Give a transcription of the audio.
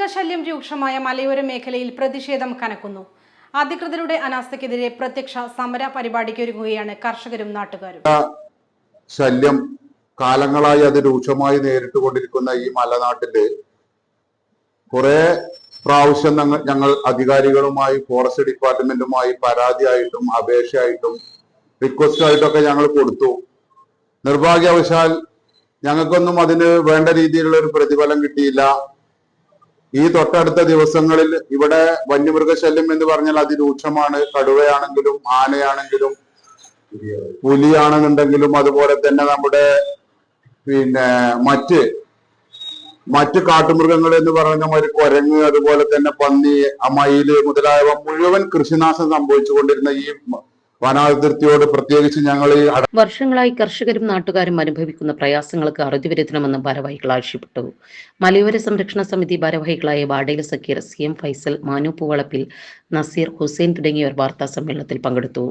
വന്യമൃഗശല്യം രൂക്ഷമായ മലയോര മേഖലയിൽ പ്രതിഷേധം കനക്കുന്നു. അധികൃതരുടെ അനാസ്ഥക്കെതിരെ പ്രത്യക്ഷ സമര പരിപാടിക്കൊരുങ്ങുകയാണ് കർഷകരും നാട്ടുകാരും. ശല്യം കാലങ്ങളായി അത് രൂക്ഷമായി നേരിട്ടുകൊണ്ടിരിക്കുന്ന ഈ മലനാട്ടിൽ കുറെ പ്രാവശ്യം ഞങ്ങൾ ഞങ്ങൾ അധികാരികളുമായി ഫോറസ്റ്റ് ഡിപ്പാർട്ട്മെന്റുമായി പരാതിയായിട്ടും അപേക്ഷയായിട്ടും റിക്വസ്റ്റ് ആയിട്ടൊക്കെ ഞങ്ങൾ കൊടുത്തു. നിർഭാഗ്യവശാൽ ഞങ്ങൾക്കൊന്നും അതിന് വേണ്ട രീതിയിലുള്ള ഒരു പ്രതിഫലം കിട്ടിയില്ല. ഈ തൊട്ടടുത്ത ദിവസങ്ങളിൽ ഇവിടെ വന്യമൃഗശല്യം എന്ന് പറഞ്ഞാൽ അതിരൂക്ഷമാണ്. കടുവയാണെങ്കിലും ആനയാണെങ്കിലും പുലിയാണെന്നുണ്ടെങ്കിലും അതുപോലെ തന്നെ നമ്മുടെ പിന്നെ മറ്റ് മറ്റ് കാട്ടുമൃഗങ്ങൾ എന്ന് പറയുന്ന ഒരു കുരങ്ങ് അതുപോലെ തന്നെ പന്നി മയിൽ മുതലായവ മുഴുവൻ കൃഷിനാശം സംഭവിച്ചുകൊണ്ടിരുന്ന ഈ വനാതിർത്തിയോട് പ്രത്യേകിച്ച് ഞങ്ങൾ വർഷങ്ങളായി കർഷകരും നാട്ടുകാരും അനുഭവിക്കുന്ന പ്രയാസങ്ങൾക്ക് അറുതി വരുത്തണമെന്ന് ഭാരവാഹികൾ ആവശ്യപ്പെട്ടു. മലയോര സംരക്ഷണ സമിതി ഭാരവാഹികളായ വാടയിൽ സക്കീർ സി എം ഫൈസൽ മാനു പൂവളപ്പിൽ നസീർ ഹുസൈൻ തുടങ്ങിയവർ വാർത്താ സമ്മേളനത്തിൽ പങ്കെടുത്തു.